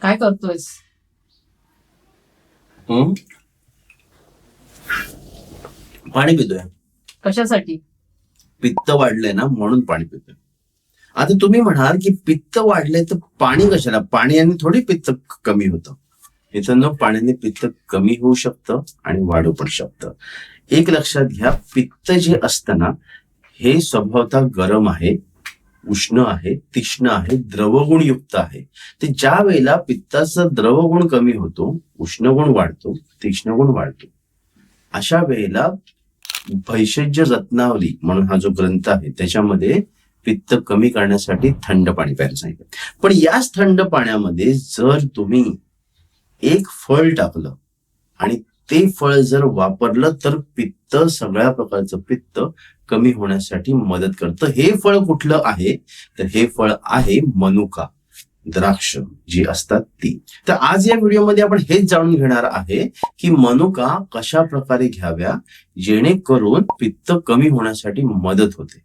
काय करतोयस? पाणी पितोय. कशासाठी? पित्त वाढलंय ना म्हणून पाणी पितोय. आता तुम्ही म्हणाल की पित्त वाढलंय तर पाणी कशाला? पाण्याने थोडी पित्त कमी होतं. मित्रांनो पाण्याने पित्त कमी होऊ शकतं आणि वाढू पण शकतं. एक लक्षात घ्या पित्त जे असतं ना हे स्वभावतः गरम आहे. उष्ण आहे तीक्ष्ण आहे द्रवगुणयुक्त आहे. ते ज्या वेळेला पित्ताचा द्रवगुण कमी होतो उष्ण गुण वाढतो तीक्ष्ण गुण वाढतो. अशा वेळेला भैषज्य रत्नावली म्हणून हा जो ग्रंथ आहे त्याच्यामध्ये पित्त कमी करण्यासाठी थंड पाणी प्यायला सांगितलं. पण याच थंड पाण्यामध्ये जर तुम्ही एक फळ टाकलं आणि ते फळ जर वापरलं तर पित्त सगळ्या प्रकारचं पित्त कमी होण्यासाठी मदत करतं. हे फळ कुठलं आहे? तर हे फळ आहे मनुका द्राक्ष जी असतात ती. तर आज या व्हिडिओमध्ये आपण हेच जाणून घेणार आहे की मनुका कशा प्रकारे घ्याव्या जेणेकरून पित्त कमी होण्यासाठी मदत होते.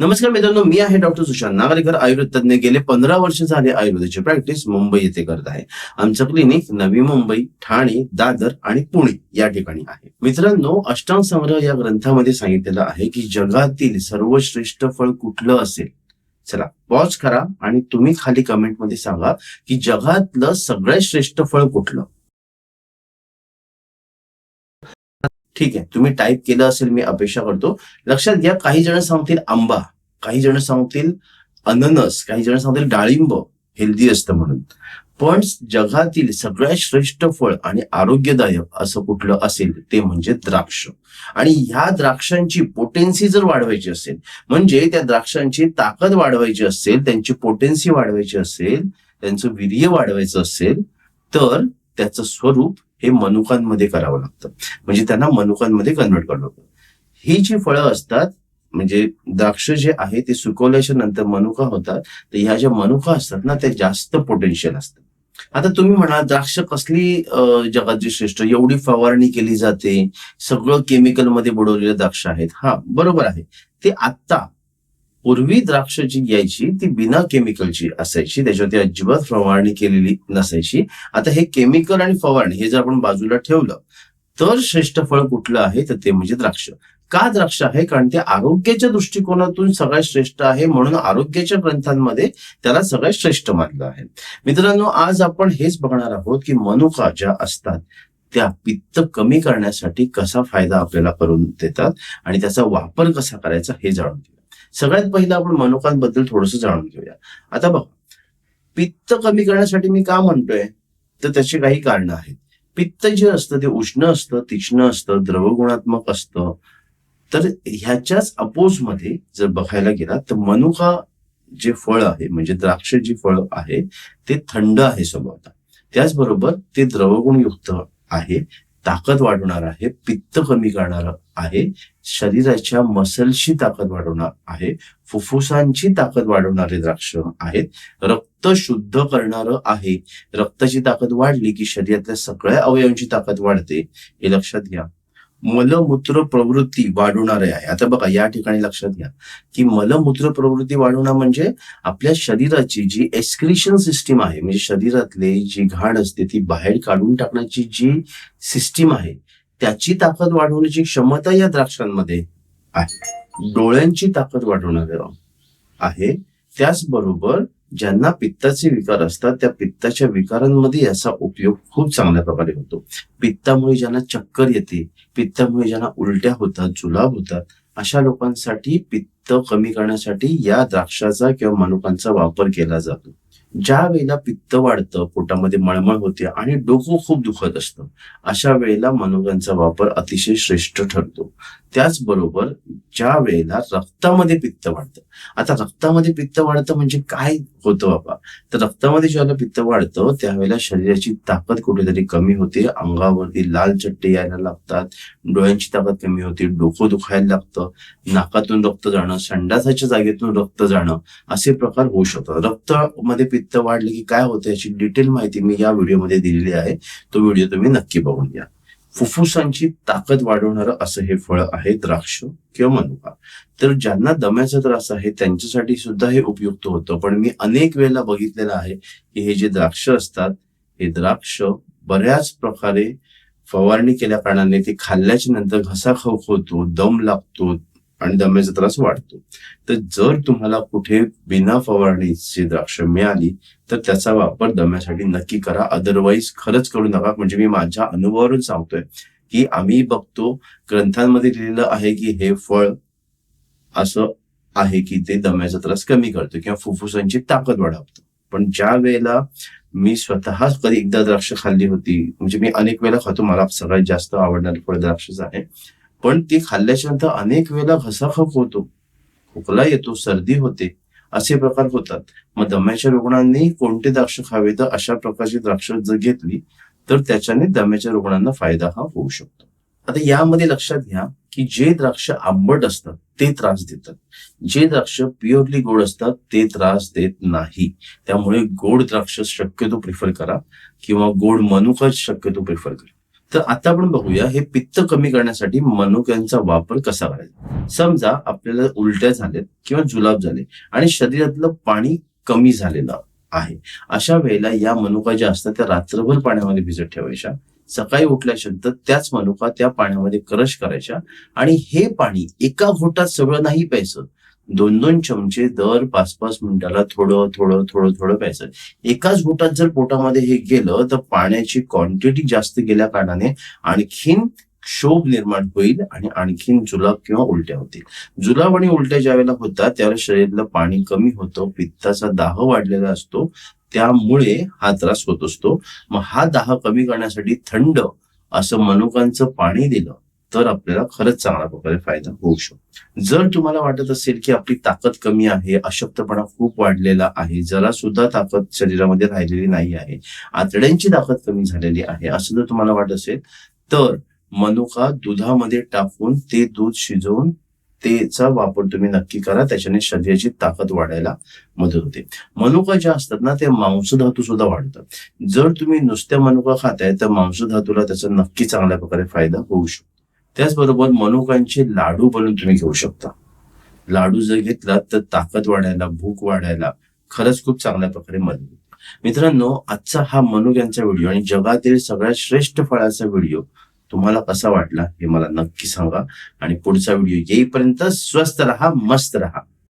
नमस्कार मित्रांनो मी आहे डॉक्टर सुशांत नागरेकर. आयुर्वेद तज्ञ गेले पंधरा वर्ष झाले आयुर्वेदाची प्रॅक्टिस मुंबई येथे करत आहे. आमचं क्लिनिक नवी मुंबई ठाणे दादर आणि पुणे या ठिकाणी आहे. मित्रांनो अष्टांग संग्रह या ग्रंथामध्ये सांगितलेलं आहे की जगातील सर्वश्रेष्ठ फळ कुठलं असेल? चला पॉज करा आणि तुम्ही खाली कमेंटमध्ये सांगा की जगातलं सगळ्यात श्रेष्ठ फळ कुठलं? ठीक आहे. तुम्ही टाईप केलं असेल मी अपेक्षा करतो. लक्षात घ्या काही जण सांगतील आंबा काही जण सांगतील अननस काही जण सांगतील डाळिंब हेल्दी असतं म्हणून. पण जगातील सगळ्यात श्रेष्ठ फळ आणि आरोग्यदायक असं कुठलं असेल ते म्हणजे द्राक्ष. आणि ह्या द्राक्षांची पोटेन्सी जर वाढवायची असेल म्हणजे त्या द्राक्षांची ताकद वाढवायची असेल त्यांची पोटेन्सी वाढवायची असेल त्यांचं वीर्य वाढवायचं असेल तर त्याचं स्वरूप हे मनुकांमध्ये करावं लागतं. म्हणजे त्यांना मनुकांमध्ये कन्वर्ट करावं लागतं. ही जी फळं असतात म्हणजे द्राक्ष जे आहे ते सुकवल्याच्या नंतर मनुका होतात तर ह्या ज्या मनुका असतात ना त्या जास्त पोटेन्शियल असतात आता तुम्ही म्हणा द्राक्ष कसली अं, जगातली श्रेष्ठ? एवढी फवारणी केली जाते सगळं केमिकलमध्ये बुडवलेले द्राक्ष आहेत. हा बरोबर आहे. ते आत्ता पूर्वी द्राक्ष जी यायची ती बिना केमिकलची असायची. त्याच्यावरती अजिबात फवारणी केलेली नसायची. आता हे केमिकल आणि फवारणी हे जर आपण बाजूला ठेवलं तर श्रेष्ठ फळ कुठलं आहे? तर ते म्हणजे द्राक्ष. का द्राक्ष आहे? कारण ते आरोग्याच्या दृष्टिकोनातून सगळ्यात श्रेष्ठ आहे म्हणून आरोग्याच्या ग्रंथांमध्ये त्याला सगळ्यात श्रेष्ठ मानलं आहे. मित्रांनो आज आपण हेच बघणार आहोत की मनुका ज्या असतात त्या पित्त कमी करण्यासाठी कसा फायदा आपल्याला करून देतात आणि त्याचा वापर कसा करायचा हे जाणून घेऊ सगळ्यात पहिलं आपण मनोकांबद्दल थोडस जाणून घेऊया. आता बघा पित्त कमी करण्यासाठी मी का म्हणतोय? तर त्याची काही कारणं आहेत. पित्त जे असतं ते उष्ण असतं तीक्ष्ण असतं द्रवगुणात्मक असतं. तर ह्याच्याच अपोजमध्ये जर बघायला गेला तर मनुका जे फळ आहे म्हणजे द्राक्ष जी फळ आहे ते थंड आहे स्वभावता त्याचबरोबर ते द्रवगुणयुक्त आहे. ताकद वाढवणार आहे पित्त कमी करणार आहे शरीराच्या मसलची ताकद वाढवणार आहे फुफ्फुसांची ताकद वाढवणारे द्राक्ष आहेत रक्त शुद्ध करणारं आहे. रक्ताची ताकद वाढली की शरीरातल्या सगळ्या अवयवांची ताकद वाढते. हे लक्षात घ्या. मलमूत्र प्रवृत्ती वाढवणारे आहे. आता बघा या ठिकाणी लक्षात घ्या की मलमूत्र प्रवृत्ती वाढवणं म्हणजे आपल्या शरीराची जी एक्सक्रिशन सिस्टीम आहे म्हणजे शरीरातले जी घाण असते ती बाहेर काढून टाकण्याची जी सिस्टीम आहे त्याची ताकद वाढवण्याची क्षमता या द्राक्षांमध्ये आहे. डोळ्यांची ताकद वाढवणार आहे. त्याचबरोबर ज्यांना पित्ताचे विकार असतात त्या पित्ताच्या विकारांमध्ये याचा उपयोग खूप चांगल्या प्रकारे होतो. पित्तामुळे ज्यांना चक्कर येते पित्तामुळे ज्यांना उलट्या होतात जुलाब होतात अशा लोकांसाठी पित्त कमी करण्यासाठी या द्राक्षाचा किंवा मनुकांचा वापर केला जातो. ज्या वेळेला पित्त वाढतं पोटामध्ये मळमळ होते आणि डोकं खूप दुखत असतं अशा वेळेला मनुकांचा वापर अतिशय श्रेष्ठ ठरतो. त्याचबरोबर ज्या वेळेला रक्तामध्ये पित्त वाढतं. आता रक्तामध्ये पित्त वाढतं म्हणजे काय होतो बाबा. तर रक्तामध्ये ज्यावेळेला पित्त वाढतं त्यावेळेला शरीराची ताकद कुठेतरी कमी होते. अंगावरती लाल चट्टे यायला लागतात. डोळ्यांची ताकद कमी होते. डोकं दुखायला लागतं. नाकातून रक्त जाणं संडासाच्या जागेतून रक्त जाणं असे प्रकार होऊ शकतात. रक्तामध्ये पित्त वाढले की काय होतं याची डिटेल माहिती मी या व्हिडिओमध्ये दिलेली आहे. तो व्हिडिओ तुम्ही नक्की बघून घ्या. फुफ्फुसांची ताकद वाढवणारं असं हे फळ आहे द्राक्ष किंवा मनुका. तर ज्यांना दम्याचा त्रास आहे त्यांच्यासाठी सुद्धा हे उपयुक्त होतं. पण मी अनेक वेळेला बघितलेलं आहे की हे जे द्राक्ष असतात हे द्राक्ष बऱ्याच प्रकारे फवारणी केल्या कारणाने ते खाल्ल्याच्या नंतर घसा खवखवतो दम लागतो आणि दम्याचा त्रास वाढतो. तर जर तुम्हाला कुठे बिना फवारणीची द्राक्ष मिळाली तर त्याचा वापर दम्यासाठी नक्की करा. अदरवाईज खरंच करू नका. म्हणजे मी माझ्या अनुभवावरून सांगतोय की आम्ही बघतो ग्रंथांमध्ये लिहिलेलं आहे की हे फळ असं आहे की ते दम्याचा त्रास कमी करतो किंवा फुफ्फुसांची ताकद वाढवतो. पण ज्या वेळेला मी स्वतःच कधी एकदा द्राक्ष खाल्ली होती म्हणजे मी अनेक वेळा खातो. मला सगळ्यात जास्त आवडणारे फळ द्राक्षच आहे. पण ते खाल्ल्याच्या नंतर अनेक वेळेला घसाखप होतो. खोकला येतो सर्दी होते असे प्रकार होतात. मग दम्याच्या रुग्णांनी कोणते द्राक्ष खावे? तर अशा प्रकारची द्राक्ष जर घेतली तर त्याच्याने दम्याच्या रुग्णांना फायदा हा होऊ शकतो. आता यामध्ये लक्षात घ्या की जे द्राक्ष आंबट असतात ते त्रास देतात. जे द्राक्ष प्युअरली गोड असतात ते त्रास देत नाही. त्यामुळे गोड द्राक्ष शक्यतो प्रिफर करा किंवा गोड मनुका शक्यतो प्रिफर करा. तर आता आपण बघूया हे पित्त कमी करण्यासाठी मनुक्यांचा वापर कसा करायचा? समजा आपल्याला उलट्या झाल्यात किंवा जुलाब झाले आणि शरीरातलं पाणी कमी झालेलं आहे. अशा वेळेला या मनुका ज्या असतात त्या रात्रभर पाण्यामध्ये भिजत ठेवायच्या. सकाळी उठल्यानंतर त्याच मनुका त्या पाण्यामध्ये क्रश करायच्या आणि हे पाणी एका घोटात सगळं नाही प्यायचं. दोन दोन चमचे म्हणजे दर पाच पाच मिनिटाला थोडं थोडं थोडं थोडं प्यायचं. एकाच घोटात जर पोटामध्ये हे गेलं तर पाण्याची क्वांटिटी जास्त गेल्या कारणाने आणखीन क्षोभ निर्माण होईल आणि आणखीन जुलाब किंवा उलट्या होतील. जुलाब आणि उलट्या ज्या वेळेला होतात त्यावेळेला शरीरातलं पाणी कमी होतं पित्ताचा दाह वाढलेला असतो त्यामुळे हा त्रास होत असतो. मग हा दाह कमी करण्यासाठी थंड असं मनुकांचं पाणी दिलं तर आपल्याला खरंच चांगल्या प्रकारे फायदा होऊ शकतो. जर तुम्हाला वाटत असेल की आपली ताकद कमी आहे अशक्तपणा खूप वाढलेला आहे जरा सुद्धा ताकद शरीरामध्ये राहिलेली नाही आहे आतड्यांची ताकद कमी झालेली आहे असं जर तुम्हाला वाटत असेल तर मनुका दुधामध्ये टाकून ते दूध शिजवून तेचा वापर तुम्ही नक्की करा त्याच्याने शरीराची ताकद वाढायला मदत होते. मनुका ज्या असतात ना ते मांसधातू सुद्धा वाढतात. जर तुम्ही नुसत्या मनुका खाताय तर मांसधातूला त्याचा नक्की चांगल्या प्रकारे फायदा होऊ शकतो. त्याचबरोबर मनुकांचे लाडू बनवून तुम्ही घेऊ शकता. लाडू जर घेतला तर ताकद वाढायला भूक वाढायला खरंच खूप चांगल्या प्रकारे मदत होते मित्रांनो आजचा हा मनुक्यांचा व्हिडिओ आणि जगातील सगळ्यात श्रेष्ठ फळाचा व्हिडिओ तुम्हाला कसा वाटला हे मला नक्की सांगा. आणि पुढचा व्हिडिओ येईपर्यंत स्वस्त रहा मस्त रहा.